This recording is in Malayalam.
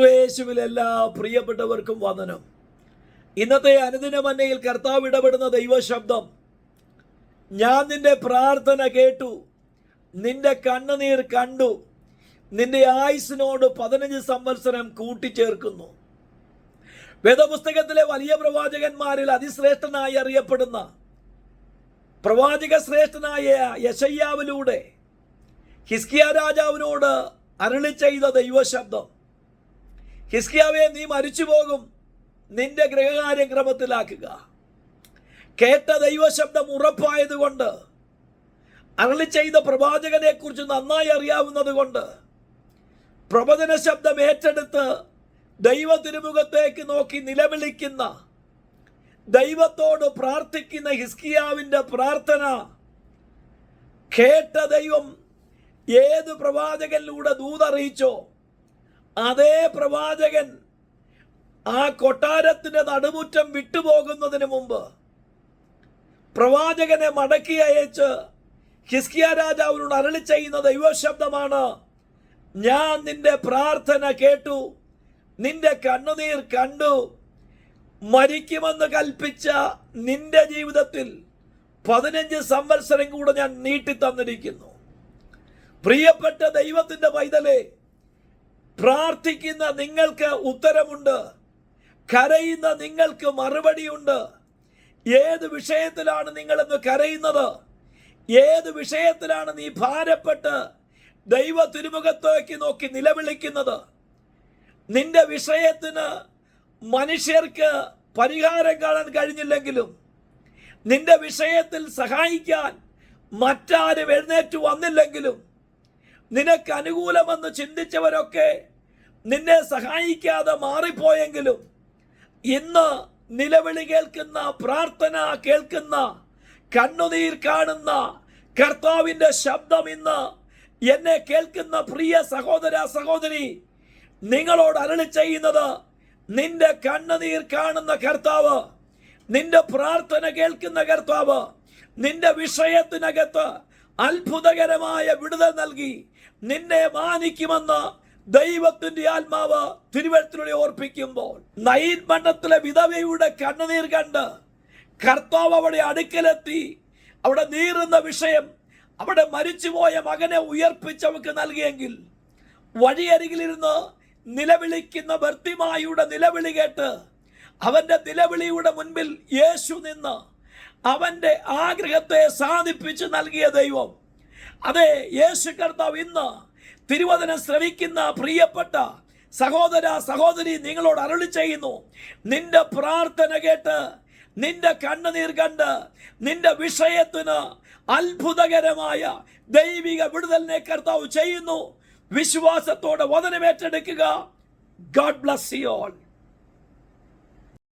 ക്രിസ്തുവേശുവിൽ എല്ലാ പ്രിയപ്പെട്ടവർക്കും വന്ദനം. ഇന്നത്തെ അനുദിന മന്നയിൽ കർത്താവ് ഇടപെടുന്ന ദൈവശബ്ദം. ഞാൻ നിന്റെ പ്രാർത്ഥന കേട്ടു. നിന്റെ കണ്ണുനീർ കണ്ടു. നിന്റെ ആയുസിനോട് പതിനഞ്ച് സംവത്സരം കൂട്ടിച്ചേർക്കുന്നു. വേദപുസ്തകത്തിലെ വലിയ പ്രവാചകന്മാരിൽ അതിശ്രേഷ്ഠനായി അറിയപ്പെടുന്ന പ്രവാചക ശ്രേഷ്ഠനായ യശയ്യാവിലൂടെ ഹിസ്കിയ രാജാവിനോട് അരളി ചെയ്ത ദൈവശബ്ദം. ഹിസ്കിയാവെ നീ മരിച്ചു പോകും. നിന്റെ ഗൃഹകാര്യം ക്രമത്തിലാക്കുക കേട്ട ദൈവശബ്ദം ഉറപ്പായതുകൊണ്ട് അരളി ചെയ്ത പ്രവാചകനെ കുറിച്ച് നന്നായി അറിയാവുന്നത് കൊണ്ട് പ്രവചന ശബ്ദം ഏറ്റെടുത്ത് ദൈവ തിരുമുഖത്തേക്ക് നോക്കി നിലവിളിക്കുന്ന ദൈവത്തോട് പ്രാർത്ഥിക്കുന്ന ഹിസ്കിയാവിന്റെ പ്രാർത്ഥന കേട്ട ദൈവം ഏത് പ്രവാചകനിലൂടെ ദൂതറിയിച്ചോ അതേ പ്രവാചകൻ ആ കൊട്ടാരത്തിന്റെ നടുമുറ്റം വിട്ടുപോകുന്നതിന് മുമ്പ് പ്രവാചകനെ മടക്കി അയച്ച് ഹിസ്കിയ രാജാവിനോട് അരളി ചെയ്യുന്ന ദൈവശബ്ദമാണ് ഞാൻ നിന്റെ പ്രാർത്ഥന കേട്ടു നിന്റെ കണ്ണുനീർ കണ്ടു മരിക്കുമെന്ന് കൽപ്പിച്ച നിന്റെ ജീവിതത്തിൽ പതിനഞ്ച് സംവത്സരം കൂടെ ഞാൻ നീട്ടി തന്നിരിക്കുന്നു പ്രിയപ്പെട്ട ദൈവത്തിന്റെ പൈതലേ പ്രാർത്ഥിക്കുന്ന നിങ്ങൾക്ക് ഉത്തരമുണ്ട്. കരയുന്ന നിങ്ങൾക്ക് മറുപടിയുണ്ട്. ഏത് വിഷയത്തിലാണ് നിങ്ങളെന്ന് കരയുന്നത്? ഏത് വിഷയത്തിലാണ് നീ ഭാരപ്പെട്ട് ദൈവ തിരുമുഖത്തേക്ക് നോക്കി നിലവിളിക്കുന്നത്? നിന്റെ വിഷയത്തിന് മനുഷ്യർക്ക് പരിഹാരം കാണാൻ കഴിഞ്ഞില്ലെങ്കിലും നിന്റെ വിഷയത്തിൽ സഹായിക്കാൻ മറ്റാരും എഴുന്നേറ്റ് വന്നില്ലെങ്കിലും നിനക്ക് അനുകൂലമെന്ന് ചിന്തിച്ചവരൊക്കെ നിന്നെ സഹായിക്കാതെ മാറിപ്പോയെങ്കിലും ഇന്ന് നിലവിളി കേൾക്കുന്ന പ്രാർത്ഥന കേൾക്കുന്ന കണ്ണുനീർ കാണുന്ന കർത്താവിന്റെ ശബ്ദം ഇന്ന് എന്നെ കേൾക്കുന്ന പ്രിയ സഹോദര സഹോദരി നിങ്ങളോട് അരളി ചെയ്യുന്നത് നിന്റെ കണ്ണുനീർ കാണുന്ന കർത്താവ് നിന്റെ പ്രാർത്ഥന കേൾക്കുന്ന കർത്താവ് നിന്റെ വിഷയത്തിനകത്ത് അത്ഭുതകരമായ വിടുതൽ നൽകി. നിന്നെ മാനിക്കുമെന്ന് ദൈവത്തിന്റെ ആത്മാവ് തിരുവഴുത്തിലൂടെ ഓർപ്പിക്കുമ്പോൾ നൈൻ മണ്ഡത്തിലെ വിധവയുടെ കണ്ണുനീർ കണ്ട് കർത്താവ് അവിടെ അടുക്കലെത്തി. അവിടെ നീറുന്ന വിഷയം അവിടെ മരിച്ചുപോയ മകനെ ഉയർപ്പിച്ചവർക്ക് നൽകിയെങ്കിൽ വഴിയരികിലിരുന്ന് നിലവിളിക്കുന്ന ഭർത്തിമായുടെ നിലവിളി കേട്ട് അവന്റെ നിലവിളിയുടെ മുൻപിൽ യേശു നിന്ന് അവന്റെ ആഗ്രഹത്തെ സാധിപ്പിച്ച് നൽകിയ ദൈവം. അതെ യേശു കർത്താവ് ഇന്ന് തിരുവചനം ശ്രവിക്കുന്ന പ്രിയപ്പെട്ട സഹോദര സഹോദരി നിങ്ങളോട് അരുളി ചെയ്യുന്നു. നിന്റെ പ്രാർത്ഥന കേട്ട് നിന്റെ കണ്ണുനീർ കണ്ട് നിന്റെ വിഷയത്തിന് അത്ഭുതകരമായ ദൈവിക വിടുതലിനെ കർത്താവ് ചെയ്യുന്നു. വിശ്വാസത്തോടെ വചനമേറ്റെടുക്കുക ഗോഡ് ബ്ലസ് യു ഓൾ